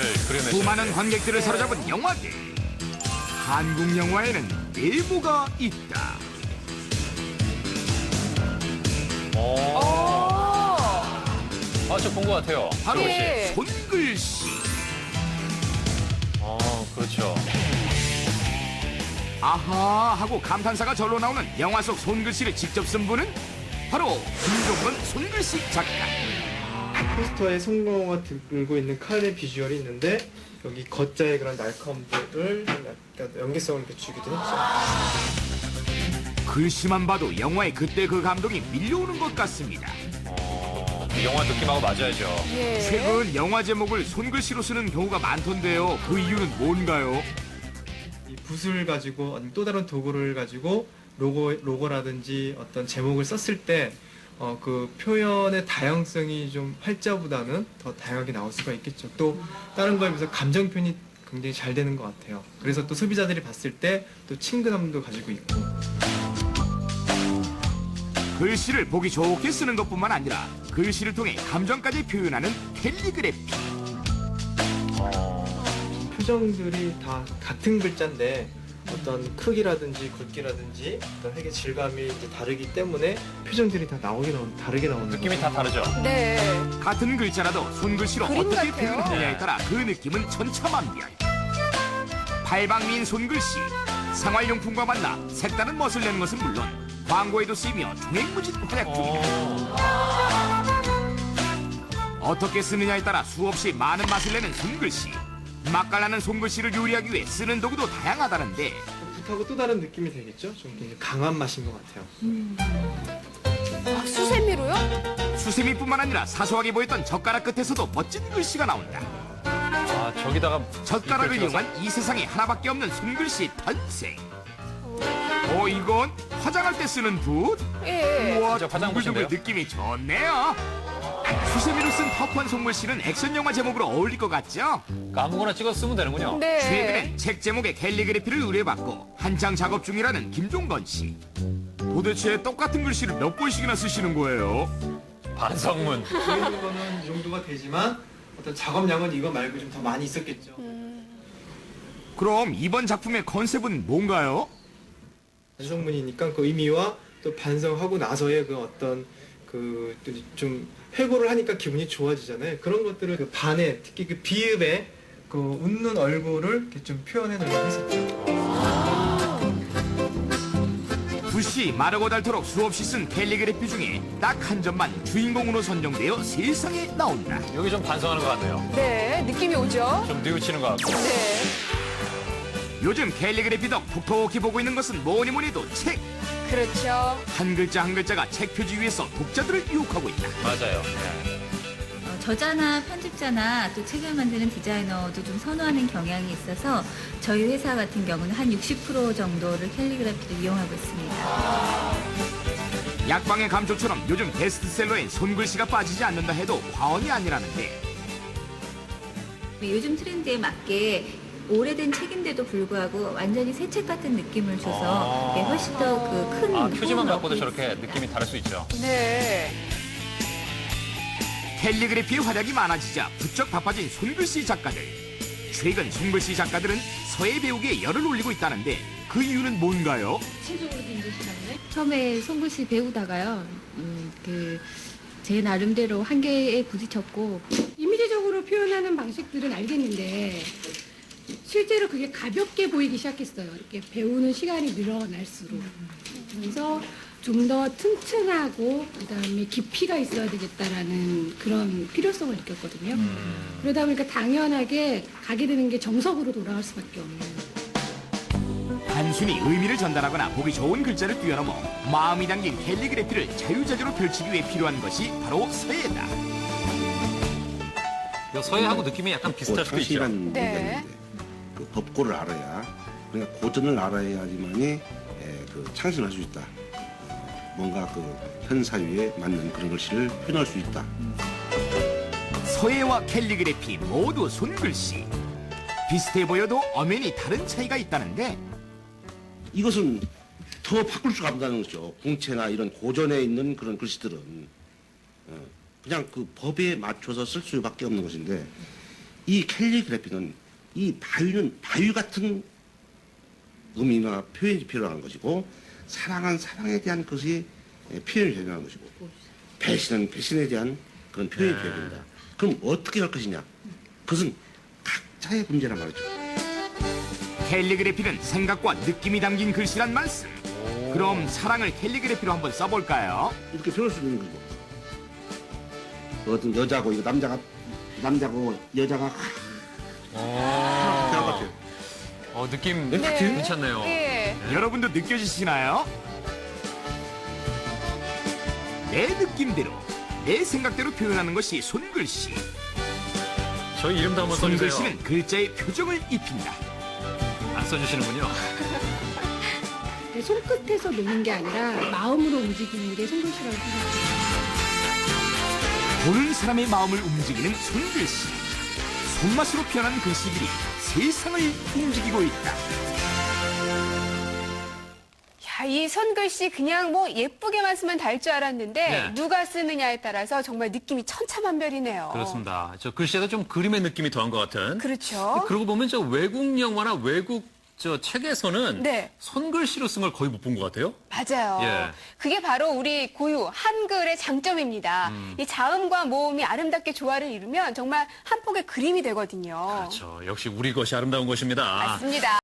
수많은 관객들을 사로잡은 영화계. 한국 영화에는 일부가 있다. 아, 저 본 것 같아요. 바로 네. 손글씨. 아, 그렇죠. 아하 하고 감탄사가 절로 나오는 영화 속 손글씨를 직접 쓴 분은 바로 김종건 손글씨 작가. 포스터에 성공화 들고 있는 칼의 비주얼이 있는데 여기 겉자의 그런 날카움들을 약간 연기성을 이렇게 주기도 했죠. 글씨만 봐도 영화의 그때 그 감동이 밀려오는 것 같습니다. 어, 그 영화 느낌하고 맞아야죠. 예. 최근 영화 제목을 손글씨로 쓰는 경우가 많던데요. 그 이유는 뭔가요? 이 붓을 가지고 또 다른 도구를 가지고 로고 로고라든지 어떤 제목을 썼을 때 어, 그 표현의 다양성이 좀 활자보다는 더 다양하게 나올 수가 있겠죠. 또 다른 거에 비해서 감정 표현이 굉장히 잘 되는 것 같아요. 그래서 또 소비자들이 봤을 때 또 친근함도 가지고 있고. 글씨를 보기 좋게 쓰는 것뿐만 아니라 글씨를 통해 감정까지 표현하는 캘리그래피. 표정들이 다 같은 글자인데 어떤 크기라든지 굵기라든지 어떤 핵의 질감이 이제 다르기 때문에 표정들이 다 나오게 나오는 다르게 나오는 느낌이 다. 다르죠. 네. 같은 글자라도 손글씨로 그림 어떻게 같아요. 표현하느냐에 따라 그 느낌은 천차만별. 팔방미인 손글씨, 생활용품과 만나 색다른 멋을 내는 것은 물론 광고에도 쓰이며 종횡무진 활약 중이다. 어떻게 쓰느냐에 따라 수없이 많은 맛을 내는 손글씨. 맛깔나는 손글씨를 요리하기 위해 쓰는 도구도 다양하다는데 붓하고 또 다른 느낌이 되겠죠? 좀 굉장히 강한 맛인 것 같아요. 아, 수세미로요? 수세미뿐만 아니라 사소하게 보였던 젓가락 끝에서도 멋진 글씨가 나온다. 아, 저기다가 젓가락을 이용한 이 세상에 하나밖에 없는 손글씨 탄생. 어 이건 화장할 때 쓰는 붓? 예. 우와 진짜 화장 둥글둥글 붓인데요? 느낌이 좋네요. 수세미로 쓴 터프한 손글씨는 액션 영화 제목으로 어울릴 것 같죠? 아무거나 찍어 쓰면 되는군요. 네. 최근엔 책 제목에 캘리그래피를 의뢰받고 한창 작업 중이라는 김종건 씨. 도대체 똑같은 글씨를 몇 번씩이나 쓰시는 거예요? 반성문. 보이는 거는 이 정도가 되지만 어떤 작업량은 이거 말고 좀 더 많이 있었겠죠. 그럼 이번 작품의 컨셉은 뭔가요? 반성문이니까 그 의미와 또 반성하고 나서의 그 어떤 그좀 회고를 하니까 기분이 좋아지잖아요. 그런 것들을 그 반에 특히 그 비읍에 그 웃는 얼굴을 이렇게 좀 표현해 놓으려고 했었죠. 붓이 마르고 닳도록 수없이 쓴 캘리그래피 중에 딱 한 점만 주인공으로 선정되어 세상에 나온다. 여기 좀 반성하는 것 같네요. 네. 느낌이 오죠? 좀 뉘우치는 것 같고. 네. 요즘 캘리그래피 덕 톡톡히 보고 있는 것은 뭐니 뭐니 해도 책. 그렇죠. 한 글자 한 글자가 책 표지 위에서 독자들을 유혹하고 있다. 맞아요. 어, 저자나 편집자나 또 책을 만드는 디자이너도 좀 선호하는 경향이 있어서 저희 회사 같은 경우는 한 60% 정도를 캘리그래피를 이용하고 있습니다. 약방의 감초처럼 요즘 베스트셀러엔 손글씨가 빠지지 않는다 해도 과언이 아니라는데 요즘 트렌드에 맞게 오래된 책인데도 불구하고 완전히 새 책 같은 느낌을 줘서 아. 예, 훨씬 더 그큰 아, 표지만 갖고도 저렇게 느낌이 다를 수 있죠. 네. 캘리그래피의 활약이 많아지자 부쩍 바빠진 손글씨 작가들. 최근 손글씨 작가들은 서예 배우기에 열을 올리고 있다는데 그 이유는 뭔가요? 처음에 손글씨 배우다가요, 음, 그, 제 나름대로 한계에 부딪혔고, 이미지적으로 표현하는 방식들은 알겠는데, 실제로 그게 가볍게 보이기 시작했어요. 이렇게 배우는 시간이 늘어날수록. 그래서 좀 더 튼튼하고, 그 다음에 깊이가 있어야 되겠다라는 그런 필요성을 느꼈거든요. 그러다 보니까 당연하게 가게 되는 게 정석으로 돌아갈 수밖에 없는. 단순히 의미를 전달하거나 보기 좋은 글자를 뛰어넘어 마음이 담긴 캘리그래피를 자유자재로 펼치기 위해 필요한 것이 바로 서예다. 서예하고 느낌이 약간 비슷할 수도 있죠. 창시라는 네. 그 법고를 알아야 그러니까 고전을 알아야지만이 예, 그 창신할 수 있다. 어, 뭔가 그 현 사회에 맞는 그런 글씨를 표현할 수 있다. 서예와 캘리그래피 모두 손글씨. 비슷해 보여도 엄연히 다른 차이가 있다는데 이것은 더 바꿀 수가 없다는 거죠. 궁체나 이런 고전에 있는 그런 글씨들은 어, 그냥 그 법에 맞춰서 쓸 수밖에 없는 것인데 이 캘리그래피는 이 바위는 바위 같은 의미나 표현이 필요한 것이고 사랑은 사랑에 대한 것이 예, 표현이 필요한 것이고 배신은 배신에 대한 그런 표현이 네. 필요합니다 그럼 어떻게 할 것이냐? 그것은 각자의 문제란 말이죠. 캘리그래피는 생각과 느낌이 담긴 글씨란 말씀. 그럼 사랑을 캘리그래피로 한번 써볼까요? 이렇게 표현할 수 있는 거고. 어떤 여자고 이거 남자가 남자고 여자가 같아요. 어, 느낌 네? 괜찮네요. 예. 여러분도 느껴지시나요? 내 느낌대로, 내 생각대로 표현하는 것이 손글씨. 저희 이름도 한번 써주세요. 손글씨는 글자의 표정을 입힌다. 안 써주시는군요. 네, 손끝에서 노는 게 아니라 마음으로 움직이는 게 손글씨라고 생각해요. 보는 사람의 마음을 움직이는 손글씨. 손맛으로 표현한 글씨들이 세상을 움직이고 있다. 야, 이 손글씨 그냥 뭐 예쁘게만 쓰면 달 줄 알았는데 네. 누가 쓰느냐에 따라서 정말 느낌이 천차만별이네요. 그렇습니다. 저 글씨에도 좀 그림의 느낌이 더한 것 같은. 그렇죠. 그러고 보면 저 외국 영화나 외국 저 책에서는 네. 손글씨로 쓴 걸 거의 못 본 것 같아요. 맞아요. 예. 그게 바로 우리 고유 한글의 장점입니다. 음. 이 자음과 모음이 아름답게 조화를 이루면 정말 한 폭의 그림이 되거든요. 그렇죠. 역시 우리 것이 아름다운 것입니다. 맞습니다.